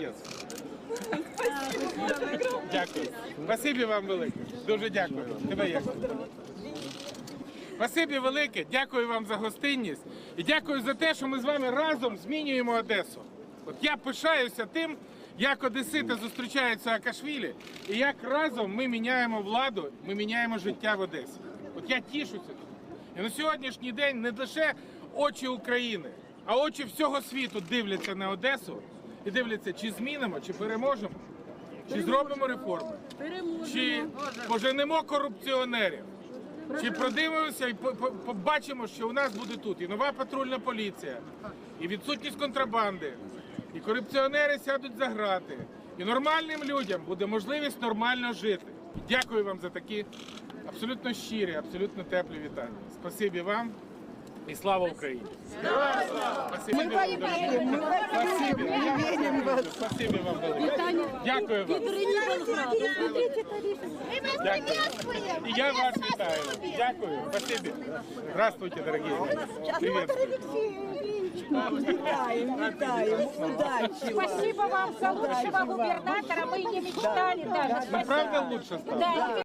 молодець. Дякую. Спасибі вам велике. Дуже дякую. Тебе як? Спасибі велике, дякую вам за гостинність і дякую за те, що ми з вами разом змінюємо Одесу. От я пишаюся тим, як одесити зустрічають Саакашвілі, і як разом ми міняємо владу, ми міняємо життя в Одесі. От я тішуся. І на сьогоднішній день не лише очі України, а очі всього світу дивляться на Одесу і дивляться, чи змінимо, чи переможемо, чи зробимо реформи, чи поженемо корупціонерів. Чи продивимося і по- по- побачимо, що у нас буде тут і нова патрульна поліція, і відсутність контрабанди, і корупціонери сядуть за грати, і нормальним людям буде можливість нормально жити. Дякую вам за такі абсолютно щирі, абсолютно теплі вітання. Спасибі вам і слава Україні! Спасибі вам вам велике. Дякую вам. Дякую. І я вас вітаю. Дякую. Спасибі. Здравствуйте, дорогі. Привіт. Вітаємо, вітаємо, удачі вам. Спасибо вам за лучшего губернатора. Мы не мечтали даже. Ну, Спасибо. правда лучше стало? Да,